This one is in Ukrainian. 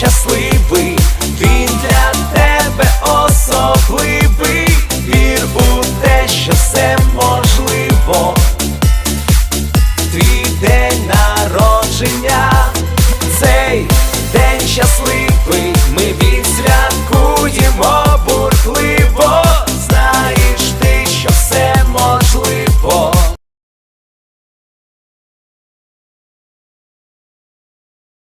щасливий.